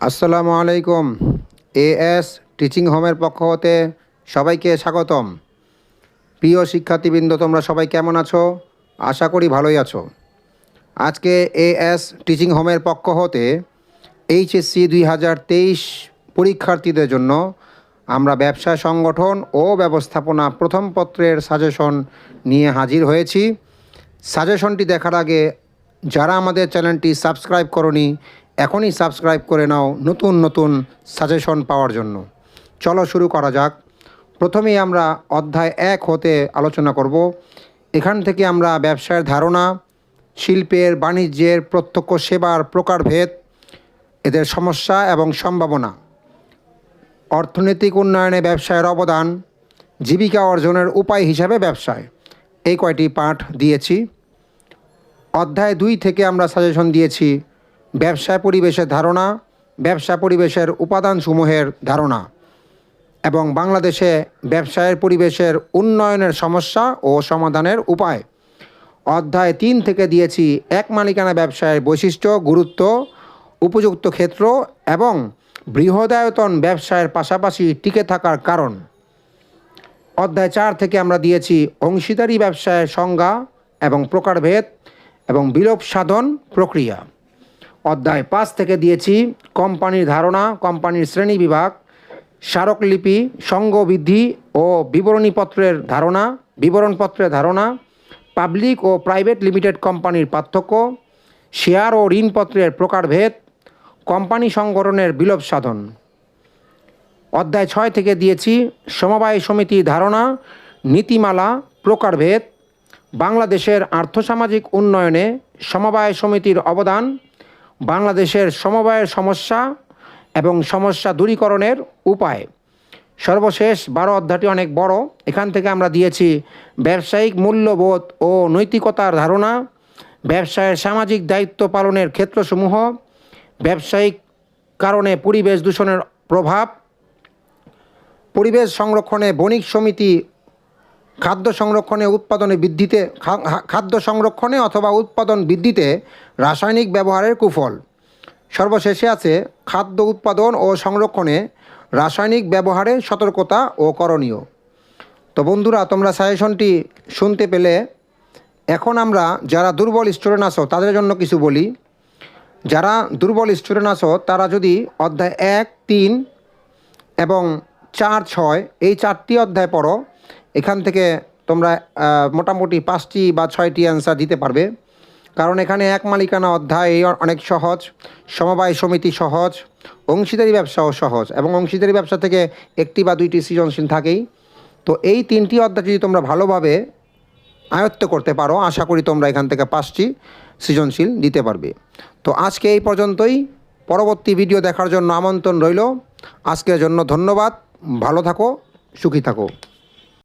আসসালামু আলাইকুম। A S teaching হোমের পক্ষ হতে সবাইকে স্বাগতম। প্রিয় শিক্ষার্থীবৃন্দ, তোমরা সবাই কেমন আছো? আশা করি ভালোই আছো। আজকে এ এস টিচিং হোমের পক্ষ হতে এইচএসসি দুই হাজার তেইশ পরীক্ষার্থীদের জন্য আমরা ব্যবসা সংগঠন ও ব্যবস্থাপনা প্রথম পত্রের সাজেশন নিয়ে হাজির হয়েছি। সাজেশনটি দেখার আগে যারা আমাদের চ্যানেলটি সাবস্ক্রাইব করনি এখনই সাবস্ক্রাইব করে নাও নতুন নতুন সাজেশন পাওয়ার জন্য। চলো শুরু করা যাক। প্রথমেই আমরা অধ্যায় এক হতে আলোচনা করব। এখান থেকে আমরা ব্যবসায়ের ধারণা, শিল্পের, বাণিজ্যের, প্রত্যক্ষ সেবার প্রকারভেদ, এদের সমস্যা এবং সম্ভাবনা, অর্থনৈতিক উন্নয়নে ব্যবসায়ের অবদান, জীবিকা অর্জনের উপায় হিসাবে ব্যবসায়। এই কয়টি পাঠ দিয়েছি। অধ্যায় দুই থেকে আমরা সাজেশন দিয়েছি ব্যবসায় পরিবেশের ধারণা, ব্যবসা পরিবেশের উপাদানসমূহের ধারণা এবং বাংলাদেশে ব্যবসায়ের পরিবেশের উন্নয়নের সমস্যা ও সমাধানের উপায়। অধ্যায় তিন থেকে দিয়েছি এক মালিকানা ব্যবসায়ের বৈশিষ্ট্য, গুরুত্ব, উপযুক্ত ক্ষেত্র এবং বৃহদায়তন ব্যবসায়ের পাশাপাশি টিকে থাকার কারণ। অধ্যায় চার থেকে আমরা দিয়েছি অংশীদারি ব্যবসায়ের সংজ্ঞা এবং প্রকারভেদ এবং বিলোপ সাধন প্রক্রিয়া। অধ্যায় পাঁচ থেকে দিয়েছি, কোম্পানির ধারণা, কোম্পানির শ্রেণি বিভাগ, স্মারকলিপি সংঘ বৃদ্ধি ও বিবরণীপত্রের ধারণা, বিবরণপত্রের ধারণা, পাবলিক ও প্রাইভেট লিমিটেড কোম্পানির পার্থক্য, শেয়ার ও ঋণপত্রের প্রকারভেদ, কোম্পানি সংগঠনের বিলোপ সাধন। অধ্যায় ছয় থেকে দিয়েছি, সমবায় সমিতির ধারণা, নীতিমালা, প্রকারভেদ, বাংলাদেশের আর্থসামাজিক উন্নয়নে সমবায় সমিতির অবদান বাংলাদেশের সমবায়ের সমস্যা এবং সমস্যা দূরীকরণের উপায়। সর্বশেষ বারো অধ্যায়টি অনেক বড়। এখান থেকে আমরা দিয়েছি ব্যবসায়িক মূল্যবোধ ও নৈতিকতার ধারণা, ব্যবসায়ের সামাজিক দায়িত্ব পালনের ক্ষেত্রসমূহ, ব্যবসায়িক কারণে পরিবেশ দূষণের প্রভাব, পরিবেশ সংরক্ষণে বণিক সমিতি খাদ্য সংরক্ষণে উৎপাদনে বৃদ্ধিতে খাদ্য সংরক্ষণে অথবা উৎপাদন বৃদ্ধিতে রাসায়নিক ব্যবহারের কুফল। সর্বশেষে আছে খাদ্য উৎপাদন ও সংরক্ষণে রাসায়নিক ব্যবহারে সতর্কতা ও করণীয়। তো বন্ধুরা, তোমরা সাজেশনটি শুনতে পেলে। এখন আমরা যারা দুর্বল স্টুডেন্ট আসো তাদের জন্য কিছু বলি। যারা দুর্বল স্টুডেন্ট আসো তারা যদি অধ্যায় এক, তিন এবং চার ছয়, এই চারটি অধ্যায় পড়ো এখান থেকে তোমরা মোটামুটি পাঁচটি বা ছয়টি অ্যান্সার দিতে পারবে। কারণ এখানে এক মালিকানা অধ্যায় অনেক সহজ, সমবায় সমিতি সহজ, অংশীদারি ব্যবসাও সহজ এবং অংশীদারি ব্যবসা থেকে একটি বা দুইটি সৃজনশীল থাকেই। তো এই তিনটি অধ্যায় যদি তোমরা ভালোভাবে আয়ত্ত করতে পারো, আশা করি তোমরা এখান থেকে পাঁচটি সৃজনশীল দিতে পারবে। তো আজকে এই পর্যন্তই। পরবর্তী ভিডিও দেখার জন্য আমন্ত্রণ রইল। আজকের জন্য ধন্যবাদ। ভালো থাকো, সুখী থাকো।